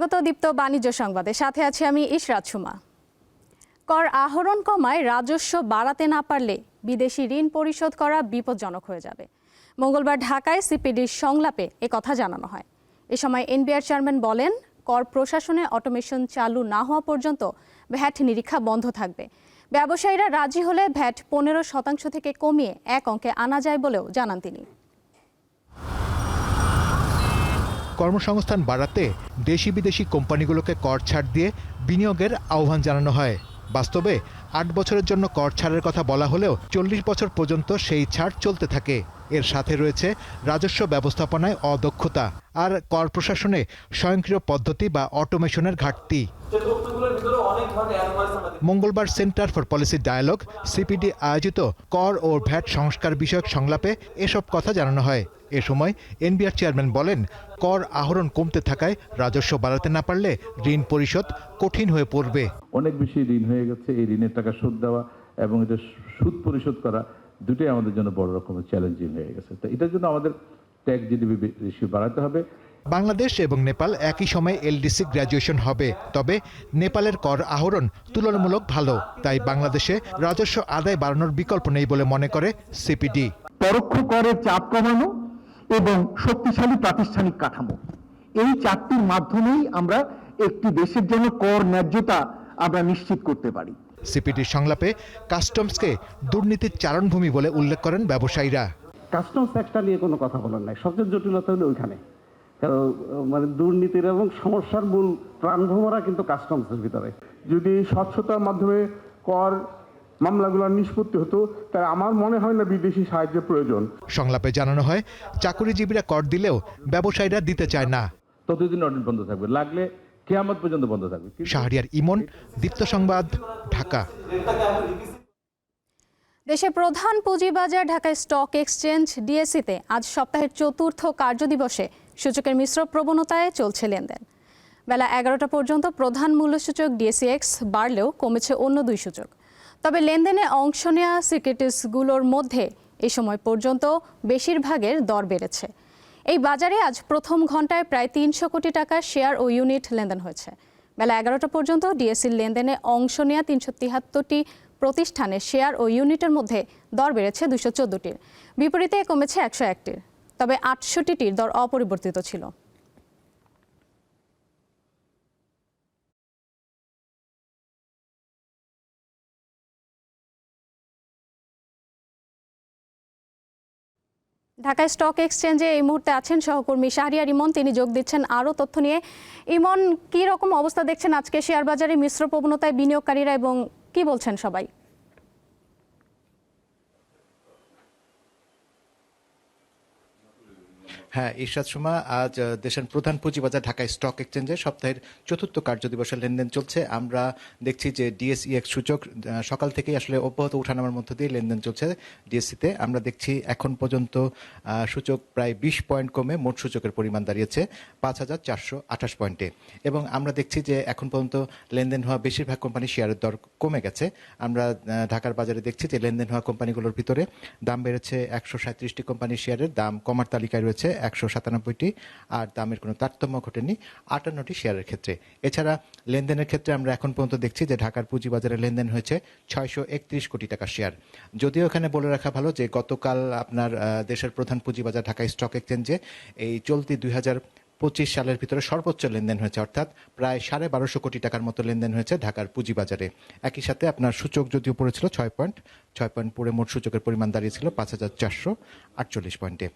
স্বাগত দীপ্ত বাণিজ্য সংবাদে। সাথে আছি আমি ইশরাত সুমা। কর আহরণ কমায় রাজস্ব বাড়াতে না পারলে বিদেশি ঋণ পরিশোধ করা বিপজ্জনক হয়ে যাবে। মঙ্গলবার ঢাকায় সিপিডির সংলাপে কথা জানানো হয়। এ সময় এনবিআর চেয়ারম্যান বলেন, কর প্রশাসনে অটোমেশন চালু না হওয়া পর্যন্ত ভ্যাট নিরীক্ষা বন্ধ থাকবে। ব্যবসায়ীরা রাজি হলে ভ্যাট পনেরো শতাংশ থেকে কমিয়ে এক অঙ্কে আনা যায় বলেও জানান তিনি। কর্মসংস্থান বাড়াতে দেশি বিদেশি কোম্পানিগুলোকে কর ছাড় দিয়ে বিনিয়োগের আহ্বান জানানো হয়। বাস্তবে, আট বছরের জন্য কর ছাড়ের কথা বলা হলেও চল্লিশ বছর পর্যন্ত সেই ছাড় চলতে থাকে। এর সাথে রয়েছে রাজস্ব ব্যবস্থাপনায় অদক্ষতা আর কর প্রশাসনে স্বয়ংক্রিয় পদ্ধতি বা অটোমেশনের ঘাটতি। মঙ্গলবার centre for policy dialogue, CPD আয়োজিত কর ও ভ্যাট সংস্কার বিষয়ক সংলাপে এসব কথা জানানো হয়। এ সময় এনবিআর চেয়ারম্যান বলেন, কর আহরণ কমতে থাকায় রাজস্ব বাড়াতে না পারলে ঋণ পরিশোধ কঠিন হয়ে পড়বে। অনেক বেশি ঋণ হয়ে গেছে। এই ঋণের টাকা শোধ দেওয়া এবং এটা সুদ পরিশোধ করা দুটোই আমাদের জন্য বড় রকমের চ্যালেঞ্জিং হয়ে গেছে। তো এটার জন্য আমাদের ট্যাক্স জিডিপি রেশিও বাড়াতে হবে। বাংলাদেশ এবং নেপাল একই সময়ে এলডিসি গ্র্যাজুয়েশন হবে তবে নেপালের কর আহরণ তুলনামূলক ভালো তাই বাংলাদেশে রাজস্ব আদায় বাড়ানোর বিকল্প নেই বলে মনে করে সিপিডি পরোক্ষ করের চাপ কমানো এবং শক্তিশালী প্রাতিষ্ঠানিক কাঠামো। এই চারটির মাধ্যমেই আমরা একটি দেশের জন্য কর ন্যায্যতা আমরা নিশ্চিত করতে পারি। সিপিডির সংলাপে কাস্টমসকে দুর্নীতির চারণভূমি বলে উল্লেখ করেন ব্যবসায়ীরা। কাস্টমস একটা নিয়ে কোনো কথা বলার নাই। সবচেয়ে জটিলতা হলো ওইখানে। মানে দুর্নীতির এবং সমস্যার মূল প্রাণভোমরা কিন্তু কাস্টমসের ভিতরে। যদি স্বচ্ছতার মাধ্যমে কর মামলাগুলো নিষ্পত্তি হতো তাহলে আমার মনে হয় না বিদেশি সাহায্যের প্রয়োজন। সংলাপে জানানো হয় চাকুরিজীবীরা কর দিলেও ব্যবসায়ীরা দিতে চায় না। ততদিন অডিট বন্ধ থাকবে। লাগলে কেয়ামত পর্যন্ত বন্ধ থাকবে। শাহরিয়ার ইমন দীপ্ত সংবাদ ঢাকা। দেশের প্রধান পুঁজিবাজার ঢাকায় স্টক এক্সচেঞ্জ ডিএসসিতে আজ সপ্তাহের চতুর্থ কার্যদিবসে সূচকের মিশ্র প্রবণতায় চলছে লেনদেন। বেলা এগারোটা পর্যন্ত প্রধান মূল্যসূচক ডিএসসিএক্স বাড়লেও কমেছে অন্য দুই সূচক। তবে লেনদেনে অংশ নেওয়া সিকিউরিটিসগুলোর মধ্যে এই সময় পর্যন্ত বেশিরভাগের দর বেড়েছে। এই বাজারে আজ প্রথম ঘন্টায় প্রায় তিনশো কোটি টাকা শেয়ার ও ইউনিট লেনদেন হয়েছে। বেলা এগারোটা পর্যন্ত ডিএসসির লেনদেনে অংশ নেওয়া তিনশো তিয়াত্তরটি প্রতিষ্ঠানে শেয়ার ও ইউনিটের মধ্যে দর বেড়েছে দুশো চোদ্দটির। বিপরীতে কমেছে একশো একটির। তবে আটষট্টিটির দর অপরিবর্তিত ছিল। ঢাকায় স্টক এক্সচেঞ্জে এই মুহূর্তে আছেন সহকর্মী শাহরিয়ার ইমন তিনি যোগ দিচ্ছেন আরও তথ্য নিয়ে। ইমন, কী রকম অবস্থা দেখছেন আজকে? শেয়ার বাজারে মিশ্র প্রবণতায় বিনিয়োগকারীরা এবং কি বলছেন সবাই? হ্যাঁ ইরশাদ সুমা, আজ দেশের প্রধান পুঁজিবাজার ঢাকা স্টক এক্সচেঞ্জে সপ্তাহের চতুর্থ কার্য দিবসের লেনদেন চলছে। আমরা দেখছি যে ডিএসইএক্স সূচক সকাল থেকেই আসলে অব্যাহত উঠানামার মধ্য দিয়ে লেনদেন চলছে ডিএসসিতে আমরা দেখছি এখন পর্যন্ত সূচক প্রায় বিশ পয়েন্ট কমে মোট সূচকের পরিমাণ দাঁড়িয়েছে, পাঁচ হাজার চারশো আঠাশ পয়েন্টে। এবং আমরা দেখছি যে এখন পর্যন্ত লেনদেন হওয়া বেশিরভাগ কোম্পানির শেয়ারের দর কমে গেছে। আমরা ঢাকার বাজারে দেখছি যে লেনদেন হওয়া কোম্পানিগুলোর ভিতরে দাম বেড়েছে একশো সাঁত্রিশটি কোম্পানির শেয়ারের, দাম কমার তালিকায় রয়েছে একশো সাতানব্বইটি, আর দামের কোনো তারতম্য ঘটেনি আটান্নটি শেয়ারের ক্ষেত্রে। এছাড়া লেনদেনের ক্ষেত্রে আমরা এখন পর্যন্ত দেখছি যে ঢাকার পুঁজিবাজারে লেনদেন হয়েছে ছয়শো একত্রিশ কোটি টাকা শেয়ার। যদিও এখানে বলে রাখা ভালো যে গতকাল আপনার দেশের প্রধান পুঁজিবাজার ঢাকা স্টক এক্সচেঞ্জে এই চলতি দুই হাজার পঁচিশ সালের ভিতরে সর্বোচ্চ লেনদেন হয়েছে, অর্থাৎ প্রায় সাড়ে বারোশো কোটি টাকার মতো লেনদেন হয়েছে ঢাকার পুঁজিবাজারে। একই সাথে আপনার সূচক যদিও পড়েছিল ছয় পয়েন্ট ছয় পয়েন্ট পড়ে মোট সূচকের পরিমাণ দাঁড়িয়েছিল পাঁচ হাজার চারশো আটচল্লিশ পয়েন্টে।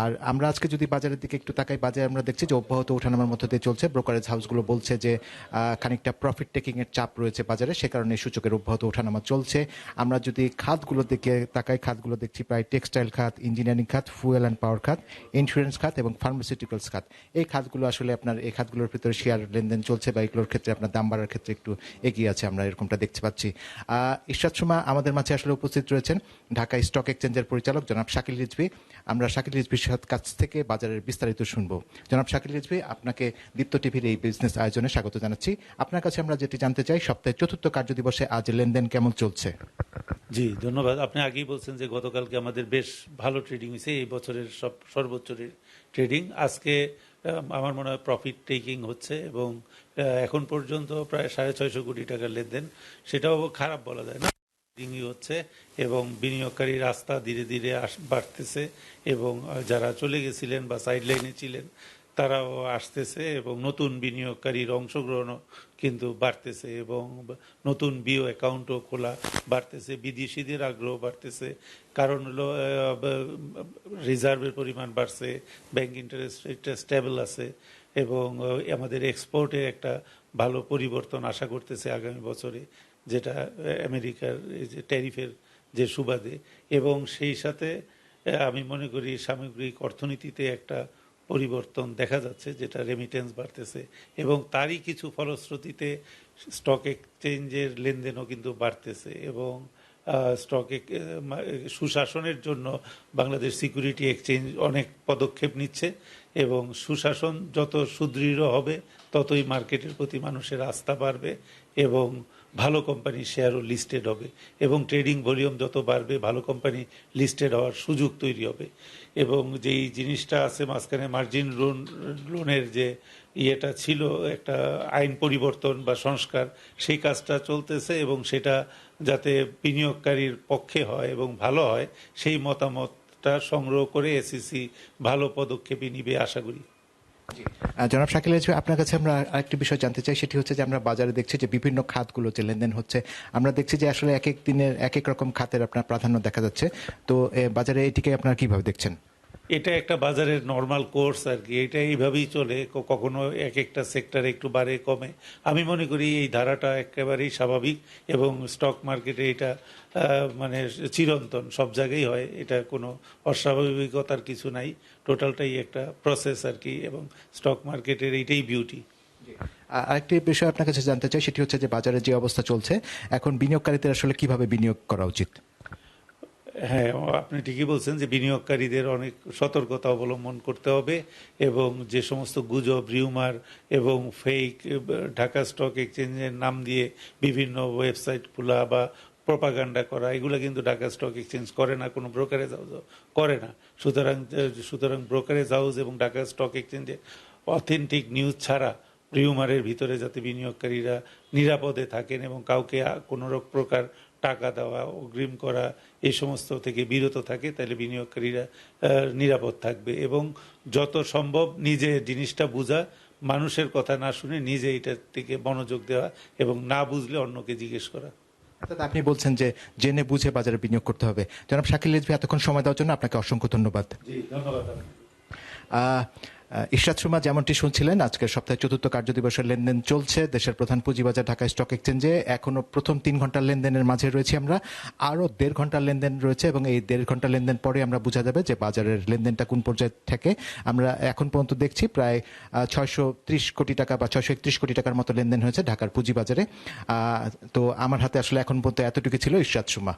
আর আমরা আজকে যদি বাজারের দিকে একটু তাকাই বাজারে আমরা দেখছি যে অব্যাহত ওঠানামার মধ্যে দিয়ে চলছে। ব্রোকারেজ হাউসগুলো বলছে যে খানিকটা প্রফিট টেকিং এর চাপ রয়েছে বাজারে সে কারণে সূচকের অব্যাহত ওঠানামা চলছে। আমরা যদি খাতগুলো দিকে তাকাই খাতগুলো দেখছি প্রায় টেক্সটাইল খাত ইঞ্জিনিয়ারিং খাত ফুয়েল অ্যান্ড পাওয়ার খাত ইন্স্যুরেন্স খাত এবং ফার্মাসিউটিক্যালস খাত। এই খাতগুলো আসলে আপনার এই খাতগুলোর ভিতরে শেয়ার লেনদেন চলছে বা এগুলোর ক্ষেত্রে আপনার দাম বাড়ার ক্ষেত্রে একটু এগিয়ে আছে আমরা এরকমটা দেখতে পাচ্ছি। আহ, ইরশাদ সুমা আমাদের মাঝে আসলে উপস্থিত রয়েছেন ঢাকা স্টক এক্সচেঞ্জের পরিচালক জনাব শাকিল রিজভি। আমরা শাকিল রিজভির কাছ থেকে বাজারের বিস্তারিত শুনব। জনাব শাকিল রিজভি, আপনাকে দীপ্ত টিভির এই বিজনেস আয়োজনে স্বাগত জানাচ্ছি। আপনার কাছে আমরা যেটি জানতে চাই সপ্তাহের চতুর্থ কার্যদিবসে আজ লেনদেন কেমন চলছে? জি, ধন্যবাদ। আপনি আগেই বলছেন যে গতকালকে আমাদের বেশ ভালো ট্রেডিং হয়েছে, এই বছরের সব সর্বোচ্চ ট্রেডিং আজকে আমার মনে হয় প্রফিট টেকিং হচ্ছে এবং এখন পর্যন্ত প্রায় সাড়ে ছয়শো কোটি টাকার লেনদেন। সেটাও খারাপ বলা যায় না। রিংই হচ্ছে এবং বিনিয়োগকারী রাস্তা ধীরে ধীরে বাড়তেছে এবং যারা চলে গেছিলেন বা সাইড লাইনে ছিলেন, তারাও আসতেছে এবং নতুন বিনিয়োগকারীর অংশগ্রহণও কিন্তু বাড়তেছে এবং নতুন বিও অ্যাকাউন্টও খোলা বাড়তেছে, বিদেশিদের আগ্রহ বাড়তেছে। কারণ হলো রিজার্ভের পরিমাণ বাড়ছে ব্যাংক ইন্টারেস্ট রেটটা স্টেবল আছে এবং আমাদের এক্সপোর্টে একটা ভালো পরিবর্তন আশা করতেছে আগামী বছরে। যেটা আমেরিকার যে ট্যারিফের যে সুবাদে এবং সেই সাথে আমি মনে করি সামগ্রিক অর্থনীতিতে একটা পরিবর্তন দেখা যাচ্ছে যেটা রেমিটেন্স বাড়তেছে এবং তারই কিছু ফলশ্রুতিতে স্টক এক্সচেঞ্জের লেনদেনও কিন্তু বাড়তেছে এবং স্টক সুশাসনের জন্য বাংলাদেশ সিকিউরিটি এক্সচেঞ্জ অনেক পদক্ষেপ নিচ্ছে এবং সুশাসন যত সুদৃঢ় হবে ততই মার্কেটের প্রতি মানুষের আস্থা বাড়বে এবং ভালো কোম্পানির শেয়ারও লিস্টেড হবে এবং ট্রেডিং ভলিউম যত বাড়বে, ভালো কোম্পানি লিস্টেড হওয়ার সুযোগ তৈরি হবে। এবং যেই জিনিসটা আছে মাঝখানে মার্জিন লোন লোনের যে ইয়েটা ছিল, একটা আইন পরিবর্তন বা সংস্কার, সেই কাজটা চলতেছে এবং সেটা যাতে বিনিয়োগকারীর পক্ষে হয় এবং ভালো হয়, সেই মতামতটা সংগ্রহ করে এসিসি ভালো পদক্ষেপই নিবে আশা করি। জনাব শাকিল আপনার কাছে আমরা আরেকটি বিষয় জানতে চাই, সেটি হচ্ছে যে আমরা বাজারে দেখছি যে বিভিন্ন খাতগুলো যে লেনদেন হচ্ছে, আমরা দেখছি যে আসলে এক এক দিনের এক এক রকম খাতের আপনার প্রাধান্য দেখা যাচ্ছে। তো বাজারে এটিকে আপনারা কীভাবে দেখছেন? এটা একটা বাজারের নর্মাল কোর্স আর কি। এটা এইভাবেই চলে কখনো এক একটা সেক্টরে একটু বাড়ে, কমে। আমি মনে করি এই ধারাটা একেবারেই স্বাভাবিক এবং স্টক মার্কেটে এটা মানে চিরন্তন, সব জায়গায় হয়। এটা কোনো অস্বাভাবিকতার কিছু নাই। টোটালটাই একটা প্রসেস আর কি এবং স্টক মার্কেটের এইটাই বিউটি আরেকটি বিষয় আপনার কাছে জানতে চাই, সেটি হচ্ছে যে বাজারে যে অবস্থা চলছে, এখন বিনিয়োগকারীদের আসলে কীভাবে বিনিয়োগ করা উচিত? হ্যাঁ আপনি ঠিকই বলছেন যে বিনিয়োগকারীদের অনেক সতর্কতা অবলম্বন করতে হবে এবং যে সমস্ত গুজব রিউমার এবং ফেক ঢাকা স্টক এক্সচেঞ্জের নাম দিয়ে বিভিন্ন ওয়েবসাইট খোলা বা প্রপাগান্ডা করা, এগুলো কিন্তু ঢাকা স্টক এক্সচেঞ্জ করে না, কোনো ব্রোকারেজ হাউস করে না। সুতরাং সুতরাং ব্রোকারেজ হাউস এবং ঢাকা স্টক এক্সচেঞ্জে অথেন্টিক নিউজ ছাড়া রিউমারের ভিতরে যাতে বিনিয়োগকারীরা নিরাপদে থাকেন এবং কাউকে কোনো প্রকার টাকা দেওয়া অগ্রিম করা এই সমস্ত থেকে বিরত থাকে তাহলে বিনিয়োগকারীরা নিরাপদ থাকবে। এবং যত সম্ভব নিজে জিনিসটা বোঝা মানুষের কথা না শুনে নিজে এটার থেকে মনোযোগ দেওয়া এবং না বুঝলে অন্যকে জিজ্ঞেস করা। অর্থাৎ আপনি বলছেন যে জেনে বুঝে বাজারে বিনিয়োগ করতে হবে। জনাব শাকিল রেজভি এতক্ষণ সময় দেওয়ার জন্য আপনাকে অসংখ্য ধন্যবাদ। জি ধন্যবাদ ইশরাত শর্মা যেমনটি শুনছিলেন, আজকের সপ্তাহে চতুর্থ কার্যদিবসের লেনদেন চলছে। দেশের প্রধান পুঁজিবাজার ঢাকা স্টক এক্সচেঞ্জে এখনও প্রথম তিন ঘণ্টার লেনদেনের মাঝে রয়েছি আমরা। আরও দেড় ঘণ্টার লেনদেন রয়েছে এবং এই দেড় ঘণ্টা লেনদেন পরে আমরা বোঝা যাবে যে বাজারের লেনদেনটা কোন পর্যায়ে থাকে। আমরা এখন পর্যন্ত দেখছি প্রায় ছয়শো ত্রিশ কোটি টাকা বা ছয়শো একত্রিশ কোটি টাকার মতো লেনদেন হয়েছে ঢাকার পুঁজিবাজারে। তো আমার হাতে আসলে এখন পর্যন্ত এতটুকু ছিল ইশরাত শর্মা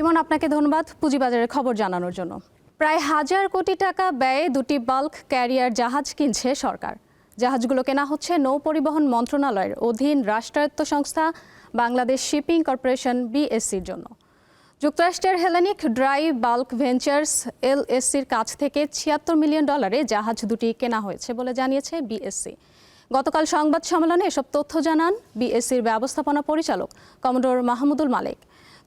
ইমন, আপনাকে ধন্যবাদ পুঁজিবাজারের খবর জানানোর জন্য। প্রায় হাজার কোটি টাকা ব্যয়ে দুটি বাল্ক ক্যারিয়ার জাহাজ কিনছে সরকার। জাহাজগুলো কেনা হচ্ছে নৌ পরিবহন মন্ত্রণালয়ের অধীন রাষ্ট্রায়ত্ত সংস্থা বাংলাদেশ শিপিং কর্পোরেশন বিএসসির জন্য। যুক্তরাষ্ট্রের হেলেনিক ড্রাই বাল্ক ভেঞ্চার্স এলএসসির কাছ থেকে ছিয়াত্তর মিলিয়ন ডলারে জাহাজ দুটি কেনা হয়েছে বলে জানিয়েছে বিএসসি। গতকাল সংবাদ সম্মেলনে এসব তথ্য জানান বিএসসির ব্যবস্থাপনা পরিচালক কমোডোর মাহমুদুল মালিক।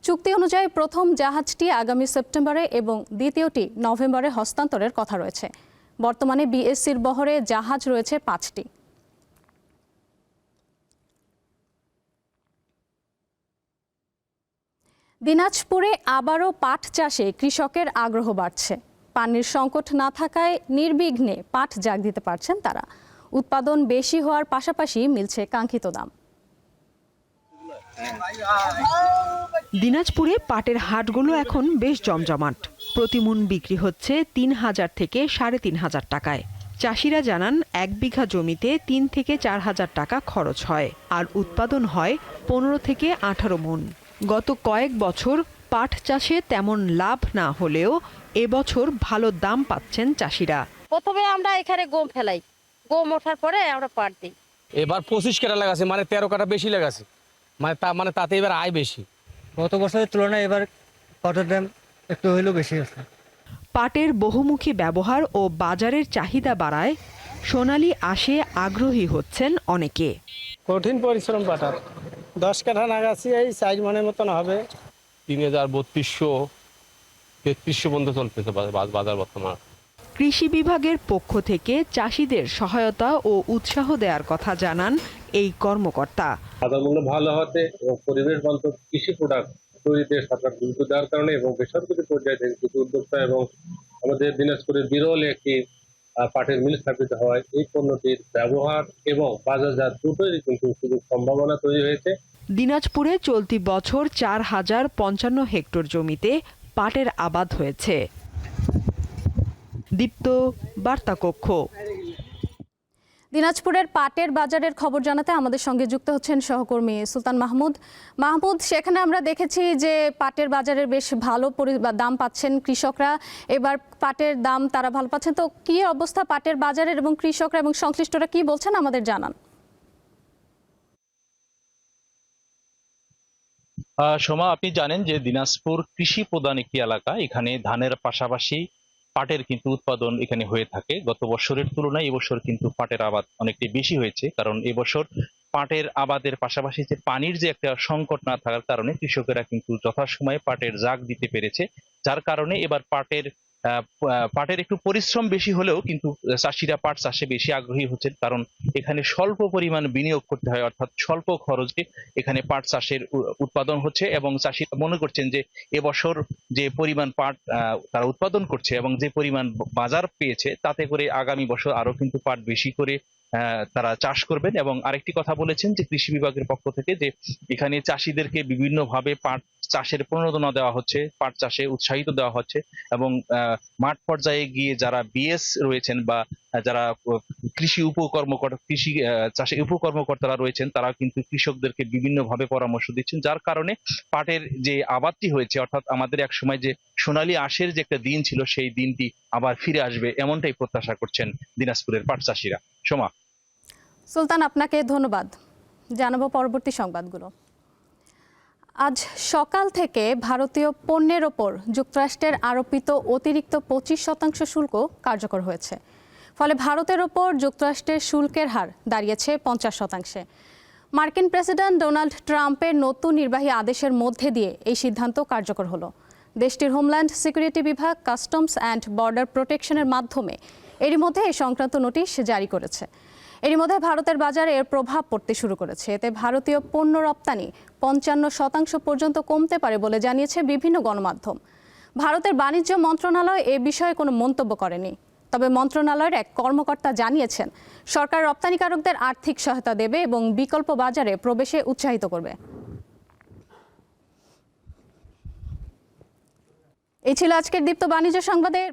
চুক্তি অনুযায়ী প্রথম জাহাজটি আগামী সেপ্টেম্বরে এবং দ্বিতীয়টি নভেম্বরে হস্তান্তরের কথা রয়েছে। বর্তমানে বিএসসির বহরে জাহাজ রয়েছে পাঁচটি। দিনাজপুরে আবারও পাট চাষে কৃষকের আগ্রহ বাড়ছে। পানির সংকট না থাকায় নির্বিঘ্নে পাট জাগ দিতে পারছেন তারা। উৎপাদন বেশি হওয়ার পাশাপাশি মিলছে কাঙ্ক্ষিত দাম। দিনাজপুরে পাটের হাটগুলো এখন বেশ জমজমাট। প্রতিমূন বিক্রি হচ্ছে তিন হাজার থেকে সাড়ে তিন হাজার টাকায়। চাষিরা জানান এক বিঘা জমিতে তিন থেকে চার হাজার টাকা খরচ হয় আর উৎপাদন হয় পনেরো থেকে আঠারো মন। গত কয়েক বছর পাট চাষে তেমন লাভ না হলেও এবছর ভালো দাম পাচ্ছেন চাষিরা। প্রথমে আমরা এখানে গম ফেলাই। গম ওঠার পরে আমরা পাট দিই। এবার পঁচিশ কাটা লাগাছে মানে তেরো কাটা বেশি লাগাছে। মানে তা মানে তাতে এবার আয় বেশি। গত বছরের তুলনায় এবার পাটের দাম একটু হইলেও বেশি আছে পাটের বহুমুখী ব্যবহার ও বাজারের চাহিদা বাড়ায় সোনালি আসে আগ্রহী হচ্ছেন অনেকে। কঠিন পরিশ্রম পাঠার দশ কাঠা নাগাছি এই চার মনের মতন হবে। তিন হাজার বত্রিশশো তেত্রিশশো পর্যন্ত চলতেছে বাজার বর্তমান। কৃষি বিভাগের পক্ষ থেকে চাষিদের সহায়তা ও উৎসাহ দেওয়ার কথা জানান এই কর্মকর্তা। বাজার মূল্য ভালো হতে এবং পরিবেশ বান্ধব কৃষি প্রোডাক্ট তৈরিতে সরকার গুরুত্ব দেওয়ার কারণে এবং বেসরকারি পর্যায়ে থেকে কিছু উদ্যোক্তা এবং আমাদের দিনাজপুরের বিরল একটি পাটের মিল স্থাপিত হয়। এই পণ্যটির ব্যবহার এবং বাজারজাত দুটোই কিন্তু সুযোগ সম্ভাবনা তৈরি হয়েছে। দিনাজপুরে চলতি বছর চার হাজার পঞ্চান্ন হেক্টর জমিতে পাটের আবাদ হয়েছে। দীপ্ত বার্তা কক্ষ দিনাজপুরের পাটের বাজারের খবর জানাতে আমাদের সঙ্গে যুক্ত হচ্ছেন সহকর্মী সুলতান মাহমুদ। মাহমুদ সেখানে আমরা দেখেছি যে পাটের বাজারের বেশ ভালো পরি- দাম পাচ্ছেন কৃষকরা। এবার পাটের দাম তারা ভালো পাচ্ছেন। তো কি অবস্থা পাটের বাজারের এবং কৃষকরা এবং সংশ্লিষ্টরা কি বলছেন আমাদের জানান। সোমা আপনি জানেন যে দিনাজপুর কৃষি প্রধান একটি এলাকা। এখানে ধানের পাশাপাশি পাটের কিন্তু উৎপাদন এখানে হয়ে থাকে। গত বছরের তুলনায় এবছর কিন্তু পাটের আবাদ অনেকটি বেশি হয়েছে। কারণ এবছর পাটের আবাদের পাশাপাশি যে পানির যে একটা সংকট না থাকার কারণে কৃষকেরা কিন্তু যথাসময়ে পাটের জাগ দিতে পেরেছে। যার কারণে এবার পাটের পাটের একটু পরিশ্রম বেশি হলেও কিন্তু চাষিরা পাট চাষে বেশি আগ্রহী হচ্ছেন। কারণ এখানে স্বল্প পরিমাণ বিনিয়োগ করতে হয়, অর্থাৎ স্বল্প খরচে এখানে পাট চাষের উৎপাদন হচ্ছে এবং চাষিরা মনে করছেন যে এবছর যে পরিমাণ পাট তারা উৎপাদন করছে এবং যে পরিমাণ বাজার পেয়েছে, তাতে করে আগামী বছর আরও কিন্তু পাট বেশি করে তারা চাষ করবেন এবং আরেকটি কথা বলেছেন যে কৃষি বিভাগের পক্ষ থেকে যে এখানে চাষিদেরকে বিভিন্নভাবে পাট চাষের প্রণোদনা দেওয়া হচ্ছে, পাট চাষে উৎসাহিত দেওয়া হচ্ছে এবং মাঠ পর্যায়ে গিয়ে যারা বিএস রয়েছেন বা যারা কৃষি উপকর্মকর্তা কৃষি চাষে উপকর্মকর্তারা রয়েছেন, তারা কিন্তু কৃষকদেরকে বিভিন্নভাবে পরামর্শ দিচ্ছেন, যার কারণে পাটের যে আবাদটি হয়েছে, অর্থাৎ আমাদের এক সময় যে সোনালী আশের যে একটা দিন ছিল, সেই দিনটি আবার ফিরে আসবে, এমনটাই প্রত্যাশা করছেন দিনাজপুরের পাট চাষিরা। সোমা সুলতান, আপনাকে ধন্যবাদ। জানাব পরবর্তী সংবাদগুলো। আজ সকাল থেকে ভারতীয় পণ্যের ওপর যুক্তরাষ্ট্রের আরোপিত অতিরিক্ত পঁচিশ শতাংশ শুল্ক কার্যকর হয়েছে। ফলে ভারতের ওপর যুক্তরাষ্ট্রের শুল্কের হার দাঁড়িয়েছে পঞ্চাশ শতাংশে। মার্কিন প্রেসিডেন্ট ডোনাল্ড ট্রাম্পের নতুন নির্বাহী আদেশের মধ্যে দিয়ে এই সিদ্ধান্ত কার্যকর হলো। দেশটির হোমল্যান্ড সিকিউরিটি বিভাগ, কাস্টমস অ্যান্ড বর্ডার প্রোটেকশনের মাধ্যমে এরই মধ্যে এই সংক্রান্ত নোটিশ জারি করেছে। এরই মধ্যে ভারতের বাজারে এর প্রভাব পড়তে শুরু করেছে। এতে ভারতীয় পণ্য রপ্তানি পঞ্চান্ন শতাংশ পর্যন্ত কমতে পারে বলে জানিয়েছে বিভিন্ন গণমাধ্যম। ভারতের বাণিজ্য মন্ত্রণালয় এ বিষয়ে কোনো মন্তব্য করেনি। তবে মন্ত্রণালয়ের এক কর্মকর্তা জানিয়েছেন, সরকার রপ্তানিকারকদের আর্থিক সহায়তা দেবে এবং বিকল্প বাজারে প্রবেশে উৎসাহিত করবে। এই ছিল আজকের দীপ্ত বাণিজ্য সংবাদের